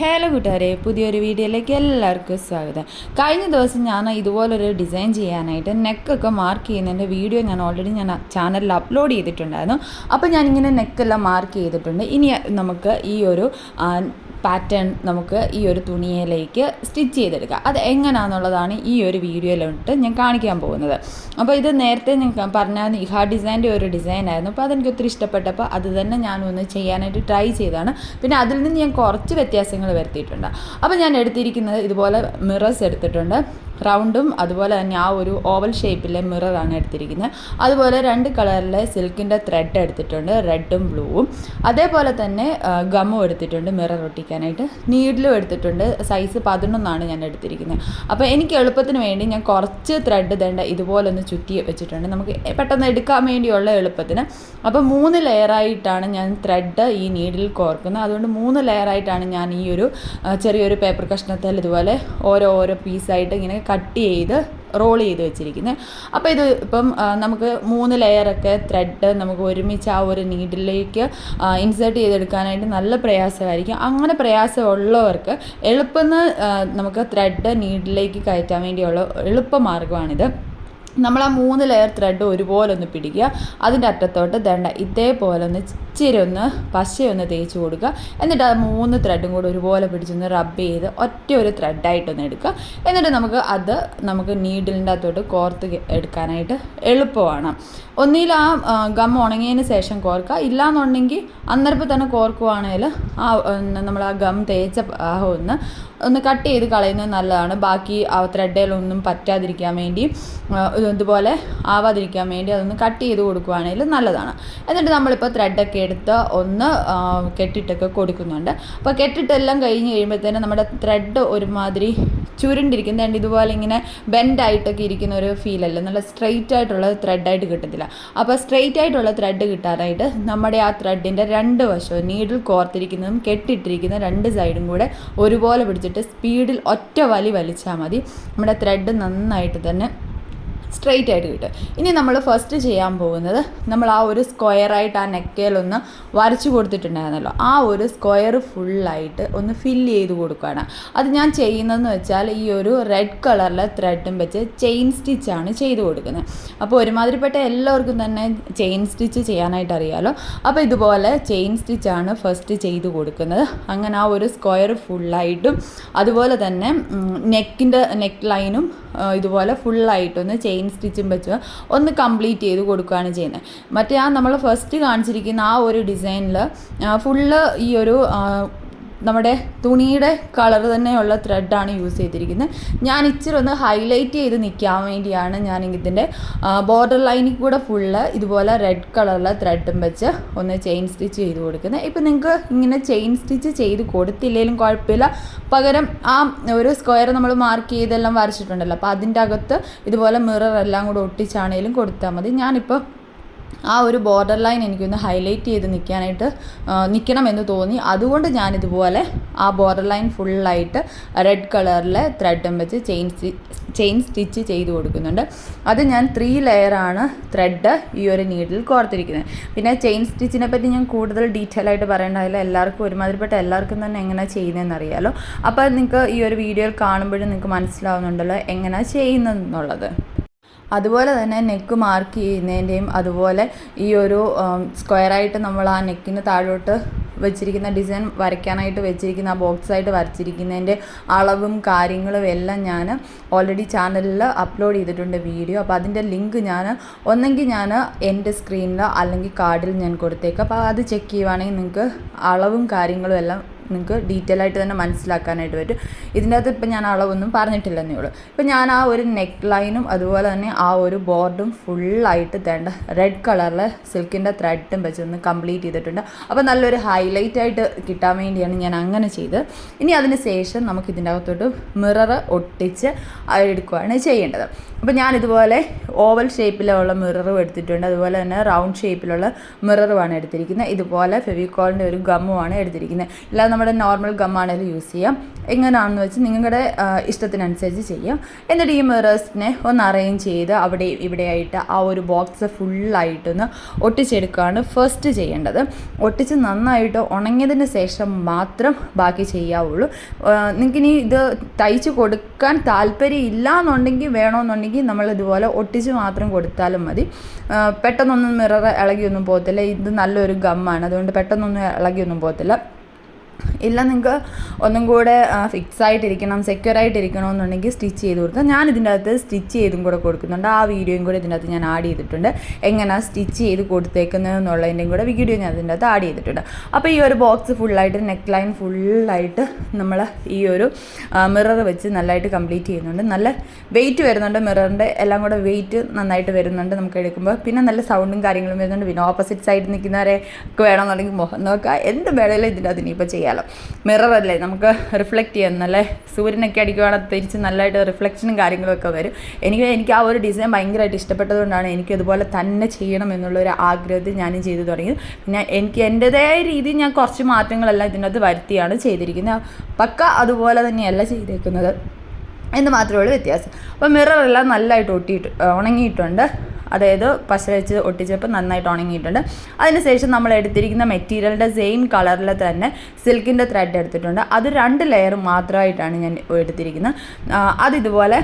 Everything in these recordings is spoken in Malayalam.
ഹലോ കൂട്ടുകാരെ പുതിയൊരു വീഡിയോയിലേക്ക് എല്ലാവർക്കും സ്വാഗതം. കഴിഞ്ഞ ദിവസം ഞാൻ ഇതുപോലൊരു ഡിസൈൻ ചെയ്യാനായിട്ട് നെക്കൊക്കെ മാർക്ക് ചെയ്യുന്നതിന്റെ വീഡിയോ ഞാൻ ഓൾറെഡി ഞാൻ ചാനലിൽ അപ്ലോഡ് ചെയ്തിട്ടുണ്ടായിരുന്നു. അപ്പോൾ ഞാനിങ്ങനെ നെക്കെല്ലാം മാർക്ക് ചെയ്തിട്ടുണ്ട്. ഇനി നമുക്ക് ഈ ഒരു പാറ്റേൺ നമുക്ക് ഈ ഒരു തുണിയിലേക്ക് സ്റ്റിച്ച് ചെയ്തെടുക്കാം. അത് എങ്ങനെയാണെന്നുള്ളതാണ് ഈ ഒരു വീഡിയോയിലോട്ട് ഞാൻ കാണിക്കാൻ പോകുന്നത്. അപ്പോൾ ഇത് നേരത്തെ ഞാൻ പറഞ്ഞ നിഹാ ഡിസൈന്റെ ഒരു ഡിസൈനായിരുന്നു അപ്പോൾ അതെനിക്ക് ഒത്തിരി ഇഷ്ടപ്പെട്ടപ്പോൾ അത് തന്നെ ഞാനൊന്ന് ചെയ്യാനായിട്ട് ട്രൈ ചെയ്താണ് പിന്നെ അതിൽ നിന്ന് ഞാൻ കുറച്ച് വ്യത്യാസങ്ങൾ വരുത്തിയിട്ടുണ്ട്. അപ്പോൾ ഞാൻ എടുത്തിരിക്കുന്നത് ഇതുപോലെ മിറേഴ്സ് എടുത്തിട്ടുണ്ട്. റൗണ്ടും അതുപോലെ തന്നെ ആ ഒരു ഓവൽ ഷേപ്പിലെ മിററാണ് എടുത്തിരിക്കുന്നത്. അതുപോലെ രണ്ട് കളറിലെ സിൽക്കിന്റെ ത്രെഡ് എടുത്തിട്ടുണ്ട്. റെഡും ബ്ലൂവും അതേപോലെ തന്നെ ഗമ്മും എടുത്തിട്ടുണ്ട് മിറർ ഒട്ടിക്കാനായിട്ട് നീഡിലും എടുത്തിട്ടുണ്ട്. സൈസ് പതിനൊന്നാണ് ഞാൻ എടുത്തിരിക്കുന്നത്. അപ്പോൾ എനിക്ക് എളുപ്പത്തിന് വേണ്ടി ഞാൻ കുറച്ച് ത്രെഡ് തേണ്ട ഇതുപോലെ ഒന്ന് ചുറ്റി വെച്ചിട്ടുണ്ട്. നമുക്ക് പെട്ടെന്ന് എടുക്കാൻ വേണ്ടിയുള്ള എളുപ്പത്തിന്. അപ്പോൾ മൂന്ന് ലെയറായിട്ടാണ് ഞാൻ ത്രെഡ് ഈ നീഡിൽ കോർക്കുന്നത്. അതുകൊണ്ട് മൂന്ന് ലെയറായിട്ടാണ് ഞാൻ ഈ ഒരു ചെറിയൊരു പേപ്പർ കഷ്ണത്തിൽ ഇതുപോലെ ഓരോ ഓരോ പീസായിട്ട് ഇങ്ങനെ കട്ട് ചെയ്ത് റോൾ ചെയ്ത് വെച്ചിരിക്കുന്നത് അപ്പോൾ ഇത് ഇപ്പം നമുക്ക് മൂന്ന് ലെയറൊക്കെ ത്രെഡ് നമുക്ക് ഒരുമിച്ച് ആ ഒരു നീഡിലേക്ക് ഇൻസേർട്ട് ചെയ്തെടുക്കാനായിട്ട് നല്ല പ്രയാസമായിരിക്കും. അങ്ങനെ പ്രയാസമുള്ളവർക്ക് എളുപ്പം നമുക്ക് ത്രെഡ് നീഡിലേക്ക് കയറ്റാൻ വേണ്ടിയുള്ള എളുപ്പമാർഗമാണിത് നമ്മൾ ആ മൂന്ന് ലെയർ ത്രെഡ് ഒരുപോലെ ഒന്ന് പിടിക്കുക. അതിന്റെ അറ്റത്തോട്ട് ദണ്ട ഇതേപോലെ ഒന്ന് ഇച്ചിരി ഒന്ന് പശയൊന്ന് തേച്ച് കൊടുക്കുക എന്നിട്ട് ആ മൂന്ന് ത്രെഡും കൂടെ ഒരുപോലെ പിടിച്ചൊന്ന് റബ്ബ് ചെയ്ത് ഒറ്റ ഒരു ത്രെഡായിട്ടൊന്ന് എടുക്കുക എന്നിട്ട് നമുക്ക് അത് നമുക്ക് നീഡിലിന്റെ അകത്തോട്ട് കോർത്ത് എടുക്കാനായിട്ട് എളുപ്പമാണ്. ഒന്നിൽ ആ ഗം ഉണങ്ങിയതിന് ശേഷം കോർക്കുക ഇല്ലാന്നുണ്ടെങ്കിൽ അന്നേരപ്പം തന്നെ കോർക്കുവാണെങ്കിൽ ആ നമ്മൾ ആ ഗം തേച്ച ഒന്ന് ഒന്ന് കട്ട് ചെയ്ത് കളയുന്നത് നല്ലതാണ്. ബാക്കി ആ ത്രെഡിലൊന്നും പറ്റാതിരിക്കാൻ വേണ്ടി ഇതുപോലെ ആവാതിരിക്കാൻ വേണ്ടി അതൊന്ന് കട്ട് ചെയ്ത് കൊടുക്കുവാണെങ്കിൽ നല്ലതാണ്. എന്നിട്ട് നമ്മളിപ്പോൾ ത്രെഡൊക്കെ എടുത്ത് ഒന്ന് കെട്ടിട്ടൊക്കെ കൊടുക്കുന്നുണ്ട്. അപ്പോൾ കെട്ടിട്ടെല്ലാം കഴിഞ്ഞ് കഴിയുമ്പോഴത്തേനും നമ്മുടെ ത്രെഡ് ഒരുമാതിരി ചുരുണ്ടിരിക്കുന്ന. രണ്ട് ഇതുപോലെ ഇങ്ങനെ ബെൻഡായിട്ടൊക്കെ ഇരിക്കുന്ന ഒരു ഫീലല്ല നല്ല സ്ട്രെയിറ്റ് ആയിട്ടുള്ള ത്രെഡായിട്ട് കിട്ടത്തില്ല. അപ്പോൾ സ്ട്രെയിറ്റ് ആയിട്ടുള്ള ത്രെഡ് കിട്ടാനായിട്ട് നമ്മുടെ ആ ത്രെഡിന്റെ രണ്ട് വശവും നീഡിൽ കോർത്തിരിക്കുന്നതും കെട്ടിട്ടിരിക്കുന്ന രണ്ട് സൈഡും കൂടെ ഒരുപോലെ പിടിച്ചിട്ട് സ്പീഡിൽ ഒറ്റ വലി വലിച്ചാൽ മതി. നമ്മുടെ ത്രെഡ് നന്നായിട്ട് തന്നെ സ്ട്രെയിറ്റ് ആയിട്ട് കിട്ടും. ഇനി നമ്മൾ ഫസ്റ്റ് ചെയ്യാൻ പോകുന്നത് നമ്മൾ ആ ഒരു സ്ക്വയറായിട്ട് ആ നെക്കയിലൊന്ന് വരച്ചു കൊടുത്തിട്ടുണ്ടായിരുന്നല്ലോ. ആ ഒരു സ്ക്വയർ ഫുള്ളായിട്ട് ഒന്ന് ഫില്ല് ചെയ്ത് കൊടുക്കുകയാണ്. അത് ഞാൻ ചെയ്യുന്നതെന്ന് വെച്ചാൽ ഈ ഒരു റെഡ് കളറിലെ ത്രെഡും വെച്ച് ചെയിൻ സ്റ്റിച്ചാണ് ചെയ്ത് കൊടുക്കുന്നത്. അപ്പോൾ ഒരുമാതിരിപ്പെട്ട എല്ലാവർക്കും തന്നെ ചെയിൻ സ്റ്റിച്ച് ചെയ്യാനായിട്ട് അറിയാമല്ലോ അപ്പോൾ ഇതുപോലെ ചെയിൻ സ്റ്റിച്ചാണ് ഫസ്റ്റ് ചെയ്ത് കൊടുക്കുന്നത്. അങ്ങനെ ആ ഒരു സ്ക്വയർ ഫുള്ളായിട്ടും അതുപോലെ തന്നെ നെക്കിന്റെ നെക്ക് ലൈനും ഇതുപോലെ ഫുള്ളായിട്ടൊന്ന് ചെയിൻ സ്റ്റിച്ചും വെച്ച് ഒന്ന് കംപ്ലീറ്റ് ചെയ്ത് കൊടുക്കുകയാണ് ചെയ്യുന്നത്. മറ്റേ ആ നമ്മൾ ഫസ്റ്റ് കാണിച്ചിരിക്കുന്ന ആ ഒരു ഡിസൈനിൽ ഫുള്ള് ഈ ഒരു നമ്മുടെ തുണിയുടെ കളർ തന്നെയുള്ള ത്രെഡാണ് യൂസ് ചെയ്തിരിക്കുന്നത്. ഞാൻ ഇച്ചിരി ഒന്ന് ഹൈലൈറ്റ് ചെയ്ത് നിൽക്കാൻ വേണ്ടിയാണ് ഞാൻ ഇതിന്റെ ബോർഡർ ലൈനിൽ കൂടെ ഫുള്ള് ഇതുപോലെ റെഡ് കളറിലെ ത്രെഡും വെച്ച് ഒന്ന് ചെയിൻ സ്റ്റിച്ച് ചെയ്ത് കൊടുക്കുന്നത്. ഇപ്പം നിങ്ങൾക്ക് ഇങ്ങനെ ചെയിൻ സ്റ്റിച്ച് ചെയ്ത് കൊടുത്തില്ലെങ്കിലും കുഴപ്പമില്ല. പകരം ആ ഒരു സ്ക്വയർ നമ്മൾ മാർക്ക് ചെയ്തെല്ലാം വരച്ചിട്ടുണ്ടല്ലോ. അപ്പോൾ അതിന്റെ അകത്ത് ഇതുപോലെ മിറർ എല്ലാം കൂടെ ഒട്ടിച്ചാണേലും കൊടുത്താൽ മതി. ഞാനിപ്പം ആ ഒരു ബോർഡർ ലൈൻ എനിക്കൊന്ന് ഹൈലൈറ്റ് ചെയ്ത് നിൽക്കാനായിട്ട് നിൽക്കണമെന്ന് തോന്നി. അതുകൊണ്ട് ഞാൻ ഇതുപോലെ ആ ബോർഡർ ലൈൻ ഫുള്ളായിട്ട് റെഡ് കളറിൽ ത്രെഡും വെച്ച് ചെയിൻ ചെയിൻ സ്റ്റിച്ച് ചെയ്ത് കൊടുക്കുന്നുണ്ട്. അത് ഞാൻ ത്രീ ലെയറാണ് ത്രെഡ് ഈ ഒരു നീഡിൽ കോർത്തിരിക്കുന്നത്. പിന്നെ ചെയിൻ സ്റ്റിച്ചിനെ പറ്റി ഞാൻ കൂടുതൽ ഡീറ്റെയിൽ ആയിട്ട് പറയേണ്ടതില്ല. എല്ലാവർക്കും ഒരുമാതിരിപ്പെട്ട എല്ലാവർക്കും തന്നെ എങ്ങനെയാണ് ചെയ്യുന്നതെന്ന് അറിയാമല്ലോ അപ്പോൾ നിങ്ങൾക്ക് ഈ ഒരു വീഡിയോയിൽ കാണുമ്പോഴും നിങ്ങൾക്ക് മനസ്സിലാവുന്നുണ്ടല്ലോ എങ്ങനെയാണ് ചെയ്യുന്നതെന്നുള്ളത്. അതുപോലെ തന്നെ നെക്ക് മാർക്ക് ചെയ്യുന്നതിന്റെയും അതുപോലെ ഈ ഒരു സ്ക്വയറായിട്ട് നമ്മൾ ആ നെക്കിന് താഴോട്ട് വെച്ചിരിക്കുന്ന ഡിസൈൻ വരയ്ക്കാനായിട്ട് വെച്ചിരിക്കുന്ന ആ ബോക്സായിട്ട് വരച്ചിരിക്കുന്നതിന്റെ അളവും കാര്യങ്ങളും എല്ലാം ഞാൻ ഓൾറെഡി ചാനലിൽ അപ്ലോഡ് ചെയ്തിട്ടുണ്ട് വീഡിയോ അപ്പോൾ അതിന്റെ ലിങ്ക് ഞാൻ ഒന്നെങ്കിൽ ഞാൻ എന്റെ സ്ക്രീനിൽ അല്ലെങ്കിൽ കാർഡിൽ ഞാൻ കൊടുത്തേക്കാം. അപ്പോൾ അത് ചെക്ക് ചെയ്യുവാണെങ്കിൽ നിങ്ങൾക്ക് അളവും കാര്യങ്ങളും എല്ലാം നിങ്ങൾക്ക് ഡീറ്റെയിൽ ആയിട്ട് തന്നെ മനസ്സിലാക്കാനായിട്ട് പറ്റും. ഇതിന്റെ അകത്ത് ഇപ്പം ഞാൻ അളവൊന്നും പറഞ്ഞിട്ടില്ലെന്നേ ഉള്ളൂ. ഇപ്പം ഞാൻ ആ ഒരു നെക്ക് ലൈനും അതുപോലെ തന്നെ ആ ഒരു ബോർഡും ഫുള്ളായിട്ട് തേണ്ട റെഡ് കളറിലെ സിൽക്കിന്റെ ത്രെഡും വെച്ച് ഒന്ന് കംപ്ലീറ്റ് ചെയ്തിട്ടുണ്ട്. അപ്പോൾ നല്ലൊരു ഹൈലൈറ്റ് ആയിട്ട് കിട്ടാൻ വേണ്ടിയാണ് ഞാൻ അങ്ങനെ ചെയ്തത്. ഇനി അതിന് ശേഷം നമുക്ക് ഇതിന്റെ അകത്തോട്ട് മിറർ ഒട്ടിച്ച് എടുക്കുകയാണ് ചെയ്യേണ്ടത്. അപ്പോൾ ഞാൻ ഇതുപോലെ ഓവൽ ഷേപ്പിലുള്ള മിററും എടുത്തിട്ടുണ്ട്. അതുപോലെ തന്നെ റൗണ്ട് ഷേപ്പിലുള്ള മിററുമാണ് എടുത്തിരിക്കുന്നത്. ഇതുപോലെ ഫെവിക്കോളിന്റെ ഒരു ഗമ്മുമാണ് എടുത്തിരിക്കുന്നത്. ഇല്ലാതെ നമ്മുടെ നോർമൽ ഗം ഗമ്മാണെങ്കിലും യൂസ് ചെയ്യാം. എങ്ങനെയാണെന്ന് വെച്ച് നിങ്ങളുടെ ഇഷ്ടത്തിനനുസരിച്ച് ചെയ്യാം. എന്നിട്ട് ഈ മിറേഴ്സിനെ ഒന്ന് അറേഞ്ച് ചെയ്ത് അവിടെ ഇവിടെ ആയിട്ട് ആ ഒരു ബോക്സ് ഫുള്ളായിട്ടൊന്ന് ഒട്ടിച്ചെടുക്കുകയാണ് ഫസ്റ്റ് ചെയ്യേണ്ടത്. ഒട്ടിച്ച് നന്നായിട്ട് ഉണങ്ങിയതിന് ശേഷം മാത്രം ബാക്കി ചെയ്യാവുള്ളൂ. നിങ്ങൾക്ക് ഇനി ഇത് തയ്ച്ച് കൊടുക്കാൻ താല്പര്യം ഇല്ല എന്നുണ്ടെങ്കിൽ വേണമെന്നുണ്ടെങ്കിൽ നമ്മൾ ഇതുപോലെ ഒട്ടിച്ച് മാത്രം കൊടുത്താലും മതി. പെട്ടെന്നൊന്നും മിറർ ഇളകിയൊന്നും പോകത്തില്ല. ഇത് നല്ലൊരു ഗമ്മാണ് അതുകൊണ്ട് പെട്ടെന്നൊന്നും ഇളകിയൊന്നും പോകത്തില്ല. ഇല്ല നിങ്ങൾക്ക് ഒന്നും കൂടെ ഫിക്സ് ആയിട്ടിരിക്കണം സെക്യൂർ ആയിട്ടിരിക്കണം എന്നുണ്ടെങ്കിൽ സ്റ്റിച്ച് ചെയ്ത് കൊടുക്കുക. ഞാൻ ഇതിന്റെ അകത്ത് സ്റ്റിച്ച് ചെയ്തും കൂടെ കൊടുക്കുന്നുണ്ട്. ആ വീഡിയോയും കൂടെ ഇതിന്റെ അകത്ത് ഞാൻ ആഡ് ചെയ്തിട്ടുണ്ട്. എങ്ങനെയാണ് സ്റ്റിച്ച് ചെയ്ത് കൊടുത്തേക്കുന്നത് എന്നുള്ളതിന്റെയും കൂടെ വീഡിയോ ഞാൻ ഇതിന്റെ അകത്ത് ആഡ് ചെയ്തിട്ടുണ്ട്. അപ്പോൾ ഈ ഒരു ബോക്സ് ഫുള്ളായിട്ട് നെക്ക് ലൈൻ ഫുള്ളായിട്ട് നമ്മൾ ഈ ഒരു മിറർ വെച്ച് നല്ലതായിട്ട് കംപ്ലീറ്റ് ചെയ്യുന്നുണ്ട്. നല്ല വെയിറ്റ് വരുന്നുണ്ട് മിററിന്റെ എല്ലാം കൂടെ വെയിറ്റ് നന്നായിട്ട് വരുന്നുണ്ട് നമുക്ക് എടുക്കുമ്പോൾ. പിന്നെ നല്ല സൗണ്ടും കാര്യങ്ങളും വരുന്നുണ്ട്. പിന്നെ ഓപ്പോസിറ്റ് സൈഡിൽ നിൽക്കുന്നവരെ വേണമെന്നുണ്ടെങ്കിൽ മുഖം നോക്കുക എന്ത് വേണമെങ്കിലും ഇതിന്റെ അകത്ത് ഇനിയിപ്പോൾ ചെയ്യാമല്ലോ മിറർ അല്ലേ? നമുക്ക് റിഫ്ലക്റ്റ് ചെയ്യാൻ നല്ല സൂര്യനൊക്കെ അടിക്കുകയാണെങ്കിൽ തിരിച്ച് നല്ലതായിട്ട് റിഫ്ലക്ഷനും കാര്യങ്ങളൊക്കെ വരും. എനിക്ക് എനിക്ക് ആ ഒരു ഡിസൈൻ ഭയങ്കരമായിട്ട് ഇഷ്ടപ്പെട്ടതുകൊണ്ടാണ് എനിക്ക് ഇതുപോലെ തന്നെ ചെയ്യണം എന്നുള്ള ഒരു ആഗ്രഹത്തിൽ ഞാനും ചെയ്തു തുടങ്ങിയത്. പിന്നെ എനിക്ക് എന്റെതായ രീതിയിൽ ഞാൻ കുറച്ച് മാറ്റങ്ങളെല്ലാം ഇതിനകത്ത് വരുത്തിയാണ് ചെയ്തിരിക്കുന്നത്. പക്ക അതുപോലെ തന്നെയല്ല ചെയ്തേക്കുന്നത്. എന്ന് മാത്രമേ ഉള്ളൂ വ്യത്യാസം. അപ്പോൾ മിററെല്ലാം നല്ലതായിട്ട് ഒട്ടിയിട്ട് ഉണങ്ങിയിട്ടുണ്ട്. അതായത് പശ വെച്ച് ഒട്ടിച്ചപ്പോൾ നന്നായിട്ട് ഉണങ്ങിയിട്ടുണ്ട്. അതിനുശേഷം നമ്മൾ എടുത്തിരിക്കുന്ന മെറ്റീരിയലിന്റെ സെയിം കളറിൽ തന്നെ സിൽക്കിന്റെ ത്രെഡ് എടുത്തിട്ടുണ്ട്. അത് രണ്ട് ലെയർ മാത്രമായിട്ടാണ് ഞാൻ എടുത്തിരിക്കുന്നത്. അത് അതിതുപോലെ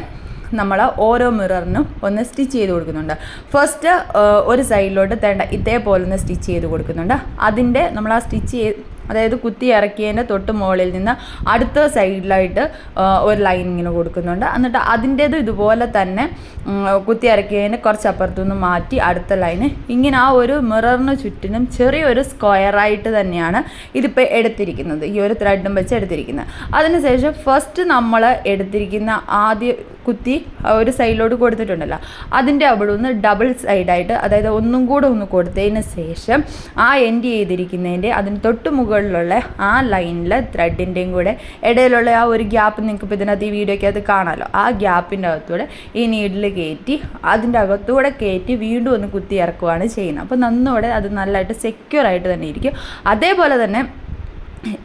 നമ്മൾ ഓരോ മിററിനും ഒന്ന് സ്റ്റിച്ച് ചെയ്ത് കൊടുക്കുന്നുണ്ട്. ഫസ്റ്റ് ഒരു സൈഡിലോട്ട് തേണ്ട ഇതേപോലെ ഒന്ന് സ്റ്റിച്ച് ചെയ്ത് കൊടുക്കുന്നുണ്ട്. അതിന്റെ നമ്മൾ ആ സ്റ്റിച്ച് ചെയ്ത് അതായത് കുത്തി ഇറക്കിയതിന്റെ തൊട്ട് മുകളിൽ നിന്ന് അടുത്ത സൈഡിലായിട്ട് ഒരു ലൈൻ ഇങ്ങനെ കൊടുക്കുന്നുണ്ട്. എന്നിട്ട് അതിന്റേത് ഇതുപോലെ തന്നെ കുത്തി ഇറക്കിയതിന് കുറച്ച് അപ്പുറത്തുനിന്ന് മാറ്റി അടുത്ത ലൈന് ഇങ്ങനെ ആ ഒരു മിററിന് ചുറ്റിനും ചെറിയൊരു സ്ക്വയറായിട്ട് തന്നെയാണ് ഇതിപ്പോൾ എടുത്തിരിക്കുന്നത്. ഈ ഒരു ത്രെഡും വെച്ച് എടുത്തിരിക്കുന്നത്. അതിനുശേഷം ഫസ്റ്റ് നമ്മൾ എടുത്തിരിക്കുന്ന ആദ്യ കുത്തി ഒരു സൈഡിലോട്ട് കൊടുത്തിട്ടുണ്ടല്ലോ. അതിന്റെ അവിടെ ഒന്ന് ഡബിൾ സൈഡായിട്ട് അതായത് ഒന്നും കൂടെ ഒന്ന് കൊടുത്തതിന് ശേഷം ആ എൻഡ് ചെയ്തിരിക്കുന്നതിന്റെ അതിന് തൊട്ട് മുകളിലുള്ള ആ ലൈനിൽ ത്രെഡിന്റെയും കൂടെ ഇടയിലുള്ള ആ ഒരു ഗ്യാപ്പ് നിങ്ങൾക്ക് ഇപ്പോൾ ഇതിനകത്ത് ഈ വീഡിയോയ്ക്കകത്ത് കാണാമല്ലോ ആ ഗ്യാപ്പിന്റെ അകത്തൂടെ ഈ നീഡിൽ കയറ്റി അതിന്റെ അകത്തൂടെ കയറ്റി വീണ്ടും ഒന്ന് കുത്തി ഇറക്കുവാണ് ചെയ്യുന്നത്. അപ്പോൾ നന്നോടെ അത് നല്ലതായിട്ട് സെക്യൂർ ആയിട്ട് തന്നെ ഇരിക്കും. അതേപോലെ തന്നെ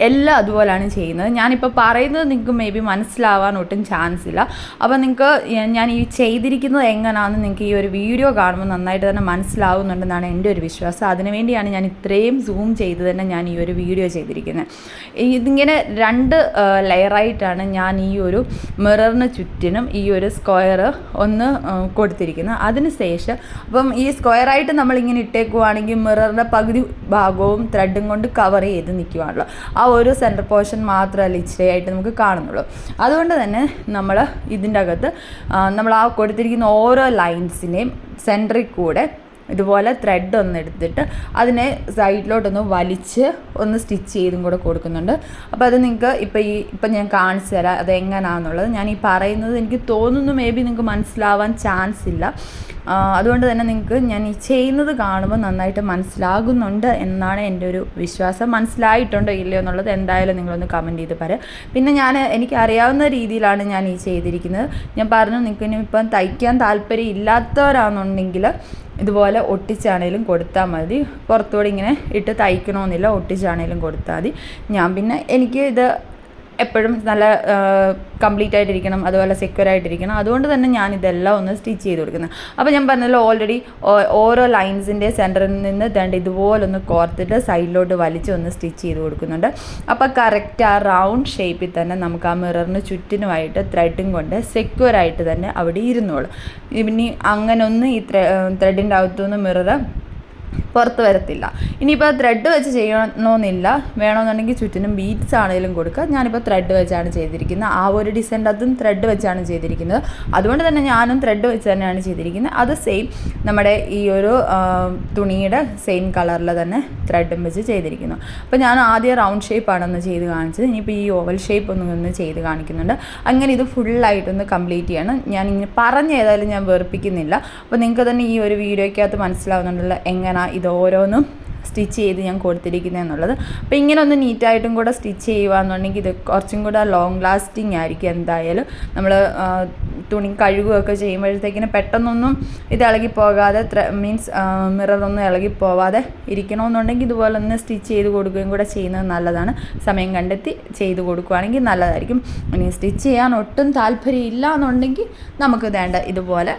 എല്ലാം അതുപോലെയാണ് ചെയ്യുന്നത്. ഞാനിപ്പോൾ പറയുന്നത് നിങ്ങൾക്ക് മേ ബി മനസ്സിലാവാൻ ഒട്ടും ചാൻസ് ഇല്ല. അപ്പോൾ നിങ്ങൾക്ക് ഞാൻ ഈ ചെയ്തിരിക്കുന്നത് എങ്ങനെയാണെന്ന് നിങ്ങൾക്ക് ഈ ഒരു വീഡിയോ കാണുമ്പോൾ നന്നായിട്ട് തന്നെ മനസ്സിലാവുന്നുണ്ടെന്നാണ് എന്റെ ഒരു വിശ്വാസം. അതിനുവേണ്ടിയാണ് ഞാൻ ഇത്രയും സൂം ചെയ്ത് തന്നെ ഞാൻ ഈ ഒരു വീഡിയോ ചെയ്തിരിക്കുന്നത് ഇതിങ്ങനെ രണ്ട് ലെയറായിട്ടാണ് ഞാൻ ഈ ഒരു മിററിന് ചുറ്റിനും ഈ ഒരു സ്ക്വയർ ഒന്ന് കൊടുത്തിരിക്കുന്നത് അതിന് ശേഷം അപ്പം ഈ സ്ക്വയറായിട്ട് നമ്മളിങ്ങനെ ഇട്ടേക്കുവാണെങ്കിൽ മിററിന്റെ പകുതി ഭാഗവും ത്രെഡും കൊണ്ട് കവർ ചെയ്ത് നിൽക്കുവാണല്ലോ ആ ഒരു സെന്റർ പോർഷൻ മാത്രമല്ല ഇച്ചിരി ആയിട്ട് നമുക്ക് കാണുന്നുള്ളൂ. അതുകൊണ്ട് തന്നെ നമ്മൾ ഇതിന്റെ അകത്ത് നമ്മൾ ആ കൊടുത്തിരിക്കുന്ന ഓരോ ലൈൻസിനെയും സെന്ററിൽ കൂടെ ഇതുപോലെ ത്രെഡ് ഒന്ന് എടുത്തിട്ട് അതിനെ സൈഡിലോട്ടൊന്ന് വലിച്ച് ഒന്ന് സ്റ്റിച്ച് ചെയ്തും കൂടെ കൊടുക്കുന്നുണ്ട്. അപ്പോൾ അത് നിങ്ങൾക്ക് ഇപ്പോൾ ഈ ഇപ്പം ഞാൻ കാണിച്ചു തരാം അത് എങ്ങനെയാണെന്നുള്ളത് ഞാൻ ഈ പറയുന്നത് എനിക്ക് തോന്നുന്നു മേ ബി നിങ്ങൾക്ക് മനസ്സിലാവാൻ ചാൻസ് ഇല്ല. അതുകൊണ്ട് തന്നെ നിങ്ങൾക്ക് ഞാൻ ഈ ചെയ്യുന്നത് കാണുമ്പോൾ നന്നായിട്ട് മനസ്സിലാകുന്നുണ്ട് എന്നാണ് എന്റെ ഒരു വിശ്വാസം. മനസ്സിലായിട്ടുണ്ടോ ഇല്ലയോ എന്നുള്ളത് എന്തായാലും നിങ്ങളൊന്ന് കമന്റ് ചെയ്ത് പറയാം പിന്നെ ഞാൻ എനിക്ക് അറിയാവുന്ന രീതിയിലാണ് ഞാൻ ഈ ചെയ്തിരിക്കുന്നത്. ഞാൻ പറഞ്ഞു നിങ്ങൾക്ക് ഇനി ഇപ്പം തയ്ക്കാൻ താല്പര്യം ഇല്ലാത്തവരാണെന്നുണ്ടെങ്കിൽ ഇതുപോലെ ഒട്ടിച്ചാണേലും കൊടുത്താൽ മതി. പുറത്തുകൂടി ഇങ്ങനെ ഇട്ട് തയ്ക്കണമെന്നില്ല ഒട്ടിച്ചാണേലും കൊടുത്താൽ മതി. ഞാൻ പിന്നെ എനിക്ക് ഇത് എപ്പോഴും നല്ല കംപ്ലീറ്റ് ആയിട്ടിരിക്കണം അതുപോലെ സെക്യൂർ ആയിട്ടിരിക്കണം. അതുകൊണ്ട് തന്നെ ഞാൻ ഇതെല്ലാം ഒന്ന് സ്റ്റിച്ച് ചെയ്ത് കൊടുക്കുന്നത്. അപ്പോൾ ഞാൻ പറഞ്ഞല്ലോ ഓൾറെഡി ഓരോ ലൈൻസിന്റെ സെന്ററിൽ നിന്ന് രണ്ട് ഇതുപോലെ ഒന്ന് കോർത്തിട്ട് സൈഡിലോട്ട് വലിച്ച് ഒന്ന് സ്റ്റിച്ച് ചെയ്ത് കൊടുക്കുന്നുണ്ട്. അപ്പോൾ കറക്റ്റ് ആ റൗണ്ട് ഷേപ്പിൽ തന്നെ നമുക്ക് ആ മിററിന് ചുറ്റിനുമായിട്ട് ത്രെഡും കൊണ്ട് സെക്യൂർ ആയിട്ട് തന്നെ അവിടെ ഇരുന്നോളും. ഇനി അങ്ങനെ ഒന്ന് ഈ ത്രെഡിന്റെ അകത്തുനിന്ന് മിറർ പുറത്ത് വരത്തില്ല. ഇനിയിപ്പോൾ ത്രെഡ് വെച്ച് ചെയ്യണമെന്നില്ല വേണമെന്നുണ്ടെങ്കിൽ ചുറ്റിനും ബീഡ്സ് ആണെങ്കിലും കൊടുക്കുക. ഞാനിപ്പോൾ ത്രെഡ് വെച്ചാണ് ചെയ്തിരിക്കുന്നത്. ആ ഒരു ഡിസൈൻ അതും ത്രെഡ് വെച്ചാണ് ചെയ്തിരിക്കുന്നത്. അതുകൊണ്ട് തന്നെ ഞാനും ത്രെഡ് വെച്ച് തന്നെയാണ് ചെയ്തിരിക്കുന്നത്. അത് സെയിം നമ്മുടെ ഈ ഒരു തുണിയുടെ സെയിം കളറിൽ തന്നെ ത്രെഡും വെച്ച് ചെയ്തിരിക്കുന്നു. അപ്പോൾ ഞാൻ ആദ്യം റൗണ്ട് ഷേപ്പാണ് ഒന്ന് ചെയ്ത് കാണിച്ചത്. ഇനിയിപ്പോൾ ഈ ഓവൽ ഷേപ്പ് ഒന്ന് ഒന്ന് ചെയ്ത് കാണിക്കുന്നുണ്ട്. അങ്ങനെ ഇത് ഫുള്ളായിട്ടൊന്ന് കംപ്ലീറ്റ് ചെയ്യണം. ഞാൻ ഇങ്ങനെ പറഞ്ഞ ഏതായാലും ഞാൻ വെറുപ്പിക്കുന്നില്ല. അപ്പോൾ നിങ്ങൾക്ക് തന്നെ ഈ ഒരു വീഡിയോയ്ക്കകത്ത് മനസ്സിലാവുന്നുണ്ടല്ലോ എങ്ങനെ ഇത് ഓരോന്നും സ്റ്റിച്ച് ചെയ്ത് ഞാൻ കൊടുത്തിരിക്കുന്നത് എന്നുള്ളത്. അപ്പോൾ ഇങ്ങനെ ഒന്ന് നീറ്റായിട്ടും കൂടെ സ്റ്റിച്ച് ചെയ്യുകയെന്നുണ്ടെങ്കിൽ ഇത് കുറച്ചും കൂടെ ലോങ് ലാസ്റ്റിംഗ് ആയിരിക്കും എന്തായാലും. നമ്മൾ തുണി കഴുകുകയൊക്കെ ചെയ്യുമ്പോഴത്തേക്കിന് പെട്ടെന്നൊന്നും ഇത് ഇളകി പോകാതെ മീൻസ് മിററൊന്നും ഇളകി പോവാതെ ഇരിക്കണമെന്നുണ്ടെങ്കിൽ ഇതുപോലെ ഒന്ന് സ്റ്റിച്ച് ചെയ്ത് കൊടുക്കുകയും കൂടെ ചെയ്യുന്നത് നല്ലതാണ്. സമയം കണ്ടെത്തി ചെയ്ത് കൊടുക്കുകയാണെങ്കിൽ നല്ലതായിരിക്കും. ഇനി സ്റ്റിച്ച് ചെയ്യാൻ ഒട്ടും താല്പര്യം ഇല്ല എന്നുണ്ടെങ്കിൽ നമുക്ക് വേണ്ട ഇതുപോലെ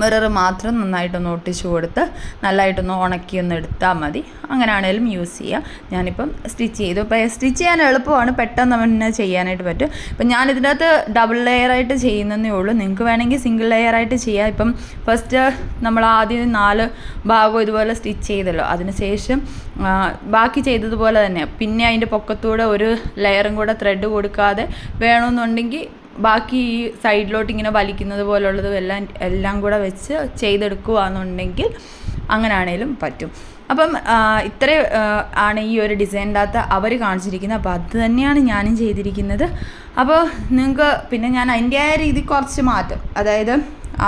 മിറർ മാത്രം നന്നായിട്ടൊന്ന് ഒട്ടിച്ചു കൊടുത്ത് നല്ലതായിട്ടൊന്ന് ഉണക്കി ഒന്ന് എടുത്താൽ മതി. അങ്ങനെയാണേലും യൂസ് ചെയ്യാം. ഞാനിപ്പം സ്റ്റിച്ച് ചെയ്തു. ഇപ്പോൾ സ്റ്റിച്ച് ചെയ്യാൻ എളുപ്പമാണ്. പെട്ടെന്ന് തന്നെ ചെയ്യാനായിട്ട് പറ്റും. ഇപ്പം ഞാൻ ഇതിനകത്ത് ഡബിൾ ലെയറായിട്ട് ചെയ്യുന്നതേ ഉള്ളൂ. നിങ്ങൾക്ക് വേണമെങ്കിൽ സിംഗിൾ ലെയറായിട്ട് ചെയ്യാം. ഇപ്പം ഫസ്റ്റ് നമ്മൾ ആദ്യം നാല് ഭാഗം ഇതുപോലെ സ്റ്റിച്ച് ചെയ്തല്ലോ. അതിനുശേഷം ബാക്കി ചെയ്തതുപോലെ തന്നെ. പിന്നെ അതിന്റെ പൊക്കത്തൂടെ ഒരു ലെയറും കൂടെ ത്രെഡ് കൊടുക്കാതെ വേണമെന്നുണ്ടെങ്കിൽ ബാക്കി ഈ സൈഡിലോട്ട് ഇങ്ങനെ വലിക്കുന്നത് പോലുള്ളതും എല്ലാം എല്ലാം കൂടെ വെച്ച് ചെയ്തെടുക്കുകയാണെന്നുണ്ടെങ്കിൽ അങ്ങനെയാണേലും പറ്റും. അപ്പം ഇത്ര ആണ് ഈ ഒരു ഡിസൈനിന്റെ അവർ കാണിച്ചിരിക്കുന്നത്. അപ്പോൾ അത് തന്നെയാണ് ഞാനും ചെയ്തിരിക്കുന്നത്. അപ്പോൾ നിങ്ങൾക്ക് പിന്നെ ഞാൻ അതിന്റെതായ രീതി കുറച്ച് മാറ്റം. അതായത്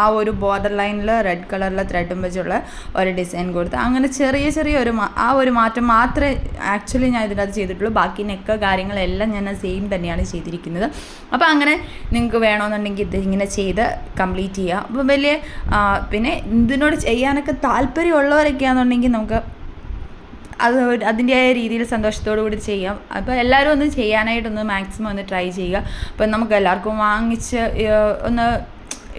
ആ ഒരു ബോർഡർ ലൈനിൽ റെഡ് കളറിലെ ത്രെഡും വെച്ചുള്ള ഒരു ഡിസൈൻ കൊടുത്ത് അങ്ങനെ ചെറിയ ചെറിയ ഒരു ആ ഒരു മാറ്റം മാത്രമേ ആക്ച്വലി ഞാൻ ഇതിനകത്ത് ചെയ്തിട്ടുള്ളൂ. ബാക്കി നെക്ക് കാര്യങ്ങളെല്ലാം ഞാൻ സെയിം തന്നെയാണ് ചെയ്തിരിക്കുന്നത്. അപ്പോൾ അങ്ങനെ നിങ്ങൾക്ക് വേണമെന്നുണ്ടെങ്കിൽ ഇത് ഇങ്ങനെ ചെയ്ത് കംപ്ലീറ്റ് ചെയ്യുക അപ്പോൾ വലിയ പിന്നെ ഇതിനോട് ചെയ്യാനൊക്കെ താല്പര്യമുള്ളവരൊക്കെയാണെന്നുണ്ടെങ്കിൽ നമുക്ക് അത് അതിന്റെതായ രീതിയിൽ സന്തോഷത്തോടു കൂടി ചെയ്യാം. അപ്പോൾ എല്ലാവരും ഒന്ന് ചെയ്യാനായിട്ടൊന്ന് മാക്സിമം ഒന്ന് ട്രൈ ചെയ്യുക. അപ്പം നമുക്ക് എല്ലാവർക്കും വാങ്ങിച്ച് ഒന്ന്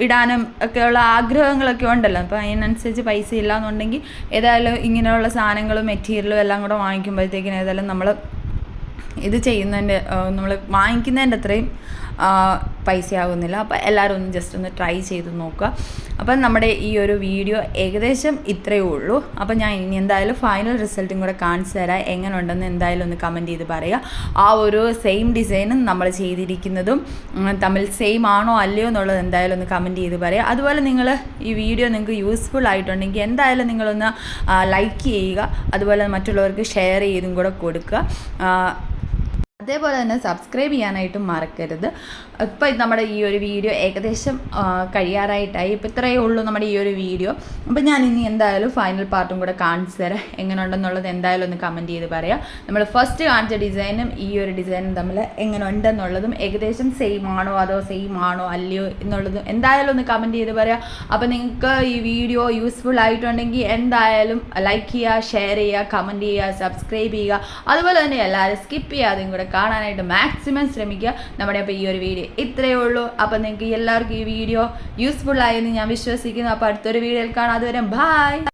ഇടാനും ഒക്കെയുള്ള ആഗ്രഹങ്ങളൊക്കെ ഉണ്ടല്ലോ. അപ്പോൾ അതിനനുസരിച്ച് പൈസ ഇല്ല എന്നുണ്ടെങ്കിൽ ഏതായാലും ഇങ്ങനെയുള്ള സാധനങ്ങളും മെറ്റീരിയലും എല്ലാം കൂടെ വാങ്ങിക്കുമ്പോഴത്തേക്കിനും ഏതായാലും നമ്മൾ ഇത് ചെയ്യുന്നതിന്റെ നമ്മൾ വാങ്ങിക്കുന്നതിന്റെ അത്രയും പൈസ ആകുന്നില്ല അപ്പോൾ എല്ലാവരും ഒന്ന് ജസ്റ്റ് ഒന്ന് ട്രൈ ചെയ്ത് നോക്കുക. അപ്പം നമ്മുടെ ഈ ഒരു വീഡിയോ ഏകദേശം ഇത്രയേ ഉള്ളൂ. അപ്പം ഞാൻ ഇനി എന്തായാലും ഫൈനൽ റിസൾട്ടും കൂടെ കാണിച്ചു തരാം. എങ്ങനെ ഉണ്ടെന്ന് എന്തായാലും ഒന്ന് കമന്റ് ചെയ്ത് പറയുക. ആ ഒരു സെയിം ഡിസൈനും നമ്മൾ ചെയ്തിരിക്കുന്നതും തമ്മിൽ സെയിം ആണോ അല്ലയോ എന്നുള്ളത് എന്തായാലും ഒന്ന് കമന്റ് ചെയ്ത് പറയുക. അതുപോലെ നിങ്ങൾ ഈ വീഡിയോ നിങ്ങൾക്ക് യൂസ്ഫുൾ ആയിട്ടുണ്ടെങ്കിൽ എന്തായാലും നിങ്ങളൊന്ന് ലൈക്ക് ചെയ്യുക. അതുപോലെ മറ്റുള്ളവർക്ക് ഷെയർ ചെയ്തും കൂടെ കൊടുക്കുക. അതേപോലെ തന്നെ സബ്സ്ക്രൈബ് ചെയ്യാനായിട്ടും മറക്കരുത്. ഇപ്പോൾ നമ്മുടെ ഈ ഒരു വീഡിയോ ഏകദേശം കഴിയാറായിട്ടായി. ഇപ്പോൾ ഇത്രയേ ഉള്ളൂ നമ്മുടെ ഈ ഒരു വീഡിയോ അപ്പോൾ ഞാൻ ഇനി എന്തായാലും ഫൈനൽ പാർട്ടും കൂടെ കാണിച്ചു തരാം. എങ്ങനെയുണ്ടെന്നുള്ളത് എന്തായാലും ഒന്ന് കമന്റ് ചെയ്ത് പറയാം. നമ്മൾ ഫസ്റ്റ് കാണിച്ച ഡിസൈനും ഈ ഒരു ഡിസൈനും തമ്മിൽ എങ്ങനെ ഉണ്ടെന്നുള്ളതും ഏകദേശം സെയിം ആണോ അതോ സെയിം ആണോ അല്ലയോ എന്നുള്ളതും എന്തായാലും ഒന്ന് കമന്റ് ചെയ്ത് പറയാം. അപ്പോൾ നിങ്ങൾക്ക് ഈ വീഡിയോ യൂസ്ഫുൾ ആയിട്ടുണ്ടെങ്കിൽ എന്തായാലും ലൈക്ക് ചെയ്യുക ഷെയർ ചെയ്യുക കമന്റ് ചെയ്യുക സബ്സ്ക്രൈബ് ചെയ്യുക. അതുപോലെ തന്നെ എല്ലാവരും സ്കിപ്പ് ചെയ്യാതെയും കൂടെ കാണാനായിട്ട് മാക്സിമം ശ്രമിക്കുക. നമ്മുടെ അപ്പോൾ ഈ ഒരു വീഡിയോ ഇത്രയേ ഉള്ളൂ. അപ്പോൾ നിങ്ങൾക്ക് എല്ലാവർക്കും ഈ വീഡിയോ യൂസ്ഫുൾ ആയെന്ന് ഞാൻ വിശ്വസിക്കുന്നു. അപ്പോൾ അടുത്തൊരു വീഡിയോയിൽ കാണാം. അതുവരെ ബായ്